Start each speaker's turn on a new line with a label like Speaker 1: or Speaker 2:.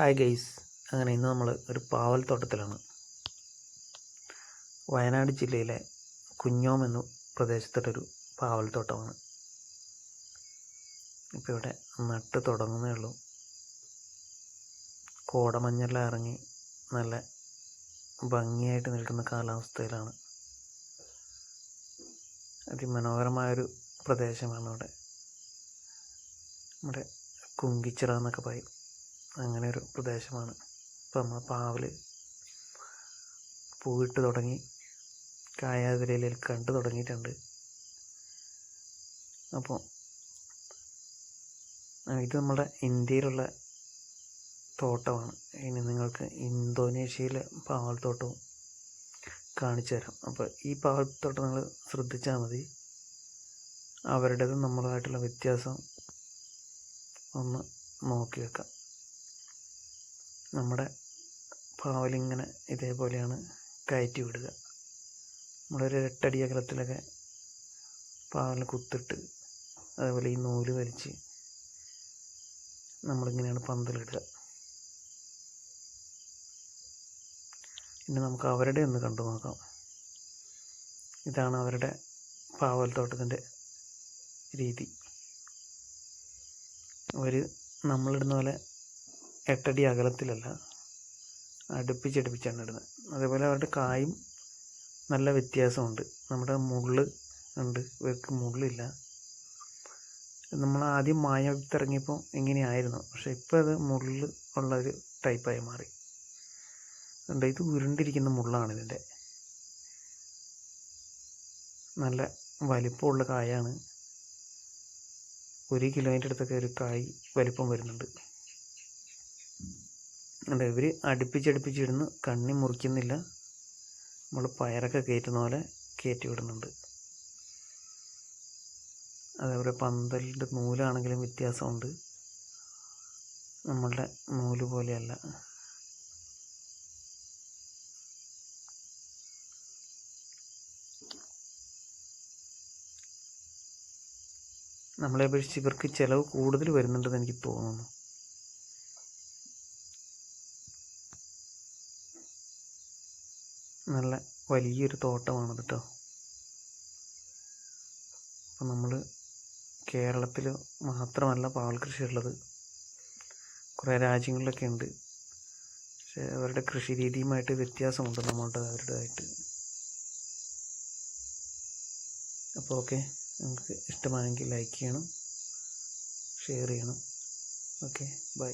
Speaker 1: Hi guys അങ്ങനെ ഇന്ന് നമ്മൾ ഒരു പാവൽ തോട്ടത്തിലാണ് വയനാട് ജില്ലയിലെ കുഞ്ഞോം എന്ന പാവൽ തോട്ടമാണ് ഇപ്പോൾ ഇവിടെ നട്ട് തുടങ്ങുന്നേ ഉള്ളൂ. കോടമഞ്ഞെല്ലാം ഇറങ്ങി നല്ല ഭംഗിയായിട്ട് നിൽക്കുന്ന കാലാവസ്ഥയിലാണ്. അതിമനോഹരമായൊരു പ്രദേശമാണ് ഇവിടെ. നമ്മുടെ കുങ്കിച്ചിറ എന്നൊക്കെ പറയും. അങ്ങനെ ഒരു പ്രദേശമാണ്. ഇപ്പോൾ നമ്മൾ പാവൽ പൂവിട്ട് തുടങ്ങി കായാതിരയിൽ കണ്ടു തുടങ്ങിയിട്ടുണ്ട്. അപ്പോൾ ഇത് നമ്മുടെ ഇന്ത്യയിലുള്ള തോട്ടമാണ്. ഇനി നിങ്ങൾക്ക് ഇന്തോനേഷ്യയിലെ പാവൽത്തോട്ടവും കാണിച്ചു തരാം. അപ്പോൾ ഈ പാവൽത്തോട്ടം നിങ്ങൾ ശ്രദ്ധിച്ചാൽ മതി. അവരുടേതും നമ്മളായിട്ടുള്ള വ്യത്യാസം ഒന്ന് നോക്കി വെക്കാം. നമ്മുടെ പാവലിങ്ങനെ ഇതേപോലെയാണ് കയറ്റി വിടുക. നമ്മളൊരു എട്ടടി അകലത്തിലൊക്കെ പാവൽ കുത്തിട്ട് അതേപോലെ ഈ നൂൽ വലിച്ച് നമ്മളിങ്ങനെയാണ് പന്തലിടുക. ഇനി നമുക്ക് അവരുടെ ഒന്ന് കണ്ടു നോക്കാം. ഇതാണ് അവരുടെ പാവൽ തോട്ടത്തിന്റെ രീതി. അവർ നമ്മളിടുന്ന പോലെ എട്ടടി അകലത്തിലല്ല. അടുപ്പിച്ചടുപ്പിച്ചാണ് ഇടുന്നത്. അതേപോലെ അവരുടെ കായും നല്ല വ്യത്യാസമുണ്ട്. നമ്മുടെ മുള്ള് ഉണ്ട്. ഇവർക്ക് മുള്ളില്ല. നമ്മൾ ആദ്യം മായ വിത്തിറങ്ങിയപ്പോൾ ഇങ്ങനെയായിരുന്നു. പക്ഷെ ഇപ്പോൾ അത് മുള്ള് ഉള്ള ഒരു ടൈപ്പായി മാറി. ഉണ്ട് ഇത് ഉരുണ്ടിരിക്കുന്ന മുള്ളാണ് ഇതിന്റെ. നല്ല വലിപ്പമുള്ള കായാണ്. ഒരു കിലോന്റെ അടുത്തൊക്കെ ഒരു കായ് വലിപ്പം വരുന്നുണ്ട്. ഉണ്ട് ഇവർ അടുപ്പിച്ചടുപ്പിച്ചിടുന്നു കണ്ണി മുറിക്കുന്നില്ല. നമ്മൾ പയറൊക്കെ കയറ്റുന്ന പോലെ കയറ്റി വിടുന്നുണ്ട്. അതേപോലെ പന്തലിന്റെ നൂലാണെങ്കിലും വ്യത്യാസമുണ്ട്. നമ്മളുടെ നൂൽ പോലെയല്ല. നമ്മളെ അപേക്ഷിച്ച് ഇവർക്ക് ചിലവ് കൂടുതൽ വരുന്നുണ്ടെന്ന് എനിക്ക് തോന്നുന്നു. നല്ല വലിയൊരു തോട്ടമാണ് കേട്ടോ അപ്പം നമ്മൾ കേരളത്തിൽ മാത്രമല്ല പാവൽ കൃഷി ഉള്ളത് കുറേ രാജ്യങ്ങളിലൊക്കെ ഉണ്ട്. പക്ഷേ അവരുടെ കൃഷി രീതിയുമായിട്ട് വ്യത്യാസമുണ്ട് നമ്മളുടെ അവരുടേതായിട്ട്. അപ്പോൾ ഓക്കെ നിങ്ങൾക്ക് ഇഷ്ടമായെങ്കിൽ ലൈക്ക് ചെയ്യണം ഷെയർ ചെയ്യണം. Okay bye.